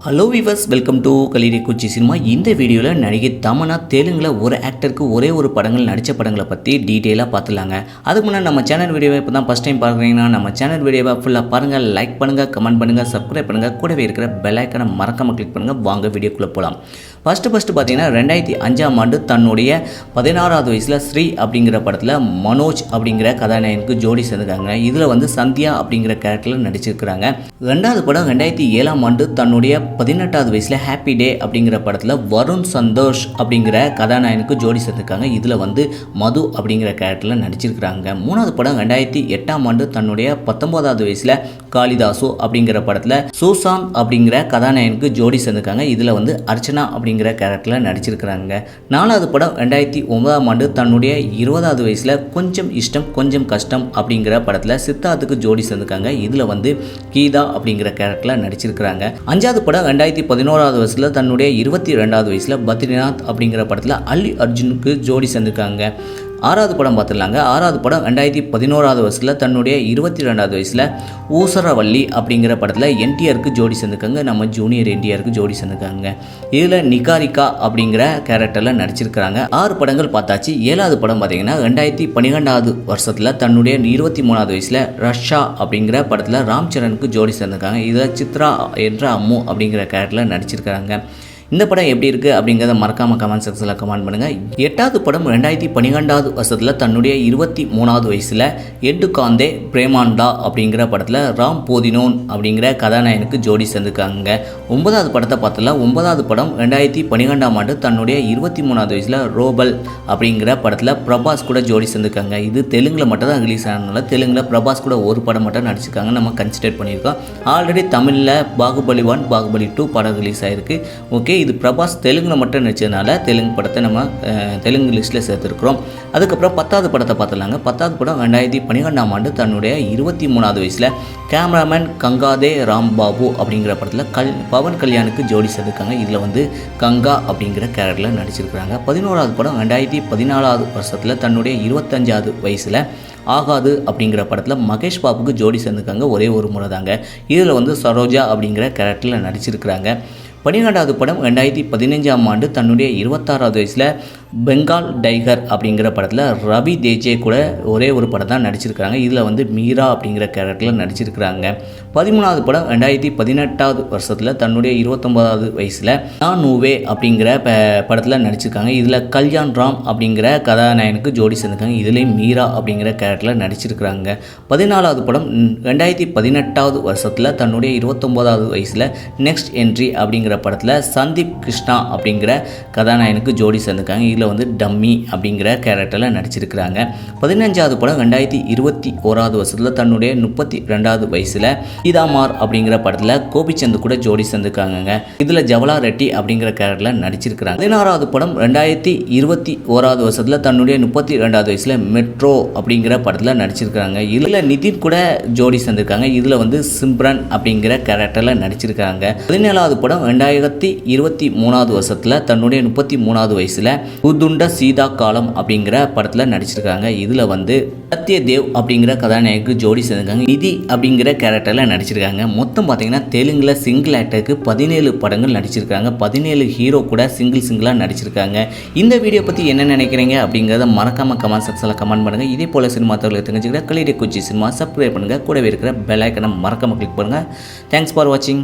Hello viewers welcome to கலிரி குச்சி cinema இந்த வீடியோவில் நடிகை தமனா தெலுங்கில் ஒரு ஆக்டருக்கு ஒரே ஒரு படங்கள் நடித்த படங்களை பற்றி டீட்டெயிலாக பார்த்துலாங்க அதுக்கு முன்னாடி நம்ம சேனல் வீடியோவை இப்போ தான் ஃபஸ்ட் டைம் பார்க்குறீங்கன்னா நம்ம சேனல் வீடியோவை ஃபுல்லாக பாருங்கள் லைக் பண்ணுங்கள் கமெண்ட் பண்ணுங்கள் சப்ஸ்கிரைப் பண்ணுங்கள் கூடவே இருக்கிற பெல் ஐக்கனை மறக்காமல் கிளிக் பண்ணுங்கள் வாங்க வீடியோக்குள்ளே போகலாம் ஃபஸ்ட்டு ஃபஸ்ட்டு பார்த்தீங்கன்னா ரெண்டாயிரத்தி அஞ்சாம் ஆண்டு தன்னுடைய பதினாறாவது வயசில் ஸ்ரீ அப்படிங்கிற படத்தில் மனோஜ் அப்படிங்கிற கதாநாயகனுக்கு ஜோடி சேர்ந்துருக்காங்க. இதில் வந்து சந்தியா அப்படிங்கிற கேரக்டரில் நடிச்சிருக்கிறாங்க. ரெண்டாவது படம் ரெண்டாயிரத்தி ஏழாம் ஆண்டு தன்னுடைய பதினெட்டாவது வயசில் ஹாப்பி டே அப்படிங்கிற படத்தில் வருண் சந்தோஷ் அப்படிங்கிற கதாநாயகனுக்கு ஜோடி சேர்ந்துருக்காங்க. இதில் வந்து மது அப்படிங்கிற கேரக்டரில் நடிச்சிருக்கிறாங்க. மூணாவது படம் ரெண்டாயிரத்தி எட்டாம் ஆண்டு தன்னுடைய பத்தொன்பதாவது வயசில் காளிதாசு அப்படிங்கிற படத்தில் சுசாந்த் அப்படிங்கிற கதாநாயகனுக்கு ஜோடி சேர்ந்துருக்காங்க. இதில் வந்து அர்ச்சனா அப்படிங்கிற கேரக்டரில் நடிச்சிருக்கிறாங்க. நாலாவது படம் ரெண்டாயிரத்தி ஒன்பதாம் ஆண்டு தன்னுடைய இருபதாவது வயசில் கொஞ்சம் இஷ்டம் கொஞ்சம் கஷ்டம் அப்படிங்கிற படத்தில் சித்தார்த்துக்கு ஜோடி சேர்ந்துருக்காங்க. இதில் வந்து கீதா அப்படிங்கிற கேரக்டரில் நடிச்சிருக்கிறாங்க. அஞ்சாவது படம் ரெண்டாயிரத்தி பதினோராவது வயசில் தன்னுடைய இருபத்தி ரெண்டாவது வயசில் பத்ரிநாத் அப்படிங்கிற படத்தில் அல்லி அர்ஜுனுக்கு ஜோடி சேர்ந்துருக்காங்க. ஆறாவது படம் பார்த்துடலாங்க. ஆறாவது படம் ரெண்டாயிரத்தி பதினோராவது வயசில் தன்னுடைய இருபத்தி ரெண்டாவது வயசில் ஊசரவள்ளி அப்படிங்கிற படத்தில் என்டிஆருக்கு ஜோடி சேர்ந்துக்காங்க நம்ம ஜூனியர் என்டிஆருக்கு ஜோடி சேர்ந்துருக்காங்க. இதில் நிகாரிகா அப்படிங்கிற கேரக்டரில் நடிச்சிருக்கிறாங்க. ஆறு படங்கள் பார்த்தாச்சு. ஏழாவது படம் பார்த்தீங்கன்னா ரெண்டாயிரத்தி பன்னிரெண்டாவது வருஷத்தில் தன்னுடைய இருபத்தி மூணாவது வயசில் ரஷ்ஷா அப்படிங்கிற படத்தில் ராம் சரணுக்கு ஜோடி சேர்ந்துருக்காங்க. இதில் சித்ரா என்ற அம்மு அப்படிங்கிற கேரக்டரில் நடிச்சிருக்கிறாங்க. இந்த படம் எப்படி இருக்குது அப்படிங்கிறத மறக்காமல் கமெண்ட் செக்ஷனில் கமெண்ட் பண்ணுங்கள் எட்டாவது படம் ரெண்டாயிரத்தி பன்னிரெண்டாவது வருஷத்தில் தன்னுடைய இருபத்தி மூணாவது வயசில் எட்டு காந்தே பிரேமாண்டா அப்படிங்கிற படத்தில் ராம் போதினோன் அப்படிங்கிற கதாநாயகனுக்கு ஜோடி சேர்ந்துருக்காங்க. ஒன்பதாவது படத்தை பார்த்தல ஒன்பதாவது படம் ரெண்டாயிரத்தி பன்னிரெண்டாம் ஆண்டு தன்னுடைய இருபத்தி மூணாவது வயசில் ரோபல் அப்படிங்கிற படத்தில் பிரபாஸ் கூட ஜோடி சேர்ந்துருக்காங்க. இது தெலுங்கில் மட்டும் தான் ரிலீஸ் ஆனதுனால தெலுங்கில் பிரபாஸ் கூட ஒரு படம் மட்டும் நடிச்சிருக்காங்க நம்ம கன்சிடர் பண்ணியிருக்கோம். ஆல்ரெடி தமிழில் பாகுபலி ஒன் பாகுபலி டூ படம் ரிலீஸ் ஆயிருக்கு. ஓகே இது பிரபாஸ் தெலுங்கில் மட்டும் நடிச்சதுனால தெலுங்கு படத்தை நம்ம தெலுங்கு லிஸ்ட்டில் சேர்த்துருக்குறோம். அதுக்கப்புறம் பத்தாவது படத்தை பார்த்துலாங்க பத்தாவது படம் ரெண்டாயிரத்தி பன்னிரெண்டாம் ஆண்டு தன்னுடைய இருபத்தி மூணாவது வயசில் கேமராமேன் கங்காதே ராம்பாபு அப்படிங்கிற படத்தில் கல் பவன் கல்யாணுக்கு ஜோடி சேர்ந்துருக்காங்க இதில் வந்து கங்கா அப்படிங்கிற கேரக்டரில் நடிச்சிருக்கிறாங்க. பதினோராவது படம் ரெண்டாயிரத்தி பதினாலாவது வருஷத்தில் தன்னுடைய இருபத்தஞ்சாவது வயசில் ஆகாது அப்படிங்கிற படத்தில் மகேஷ் பாபுக்கு ஜோடி சேர்ந்துருக்காங்க. ஒரே ஒரு முறை தாங்க இதில் வந்து சரோஜா அப்படிங்கிற கேரக்டரில் நடிச்சிருக்கிறாங்க. பன்னிரெண்டாவது படம் ரெண்டாயிரத்தி பதினஞ்சாம் ஆண்டு தன்னுடைய இருபத்தாறாவது வயசில் பெங்கால் டைகர் அப்படிங்கிற படத்தில் ரவி தேஜே கூட ஒரே ஒரு படம் தான் நடிச்சிருக்கிறாங்க. இதில் வந்து மீரா அப்படிங்கிற கேரக்டரில் நடிச்சிருக்கிறாங்க. பதிமூணாவது படம் ரெண்டாயிரத்தி பதினெட்டாவது வருஷத்தில் தன்னுடைய இருபத்தொம்போதாவது வயசில் நான் நூவே அப்படிங்கிற ப படத்தில் நடிச்சிருக்காங்க. இதில் கல்யாண் ராம் அப்படிங்கிற கதாநாயகனுக்கு ஜோடி சேர்ந்துருக்காங்க. இதுலேயும் மீரா அப்படிங்கிற கேரக்டரில் நடிச்சிருக்கிறாங்க. பதினாலாவது படம் ரெண்டாயிரத்தி பதினெட்டாவது வருஷத்தில் தன்னுடைய இருபத்தொம்போதாவது வயசில் நெக்ஸ்ட் என்ட்ரி அப்படிங்கிற படத்தில் சந்தீப் கிருஷ்ணா அப்படிங்கிற கதாநாயகனுக்கு ஜோடி சேர்ந்துருக்காங்க. இதில் வந்து டம்மி அப்படிங்கிற கேரக்டரில் நடிச்சிருக்கிறாங்க. பதினஞ்சாவது படம் ரெண்டாயிரத்தி இருபத்தி ஓராவது வருஷத்தில் தன்னுடைய முப்பத்தி ரெண்டாவது வயசில் சீதாமார் அப்படிங்கிற படத்தில் கோபிச்சந்த் கூட ஜோடி சேர்ந்துருக்காங்கங்க. இதில் ஜவலா ரெட்டி அப்படிங்கிற கேரக்டரில் நடிச்சிருக்கிறாங்க. பதினாறாவது படம் ரெண்டாயிரத்தி இருபத்தி ஓராவது வருஷத்தில் தன்னுடைய முப்பத்தி ரெண்டாவது வயசில் மெட்ரோ அப்படிங்கிற படத்தில் நடிச்சிருக்காங்க இதில் நிதின் கூட ஜோடி சேர்ந்திருக்காங்க. இதில் வந்து சிம்ரன் அப்படிங்கிற கேரக்டரில் நடிச்சிருக்காங்க. பதினேழாவது படம் ரெண்டாயிரத்தி இருபத்தி மூணாவது வருஷத்தில் தன்னுடைய முப்பத்தி மூணாவது வயசில் புதுண்ட சீதா காலம் அப்படிங்கிற படத்தில் நடிச்சிருக்காங்க. இதில் வந்து சத்யதேவ் அப்படிங்கிற கதாநாயகருக்கு ஜோடி சேர்ந்துருக்காங்க. நிதி அப்படிங்கிற கேரக்டரில் நடிச்சிருக்காங்க. மொத்தம் பார்த்தீங்கன்னா தெலுங்கில் சிங்கிள் ஆக்டருக்கு பதினேழு படங்கள் நடிச்சிருக்காங்க. பதினேழு ஹீரோ கூட சிங்கிள் சிங்கிளாக நடிச்சிருக்காங்க. இந்த வீடியோ பற்றி என்ன நினைக்கிறீங்க அப்படிங்கிறத மறக்காமல் கமெண்ட் செக்ஷனில் கமெண்ட் பண்ணுங்கள் இதே போல் சினிமா தகவலை தெரிஞ்சுக்கிற கலிடே குச்சி சினிமா சப்ஸ்கிரைப் பண்ணுங்கள் கூடவே இருக்கிற பெல் ஐக்கனை மறக்காமல் கிளிக் பண்ணுங்கள் தேங்க்ஸ் ஃபார் வாட்சிங்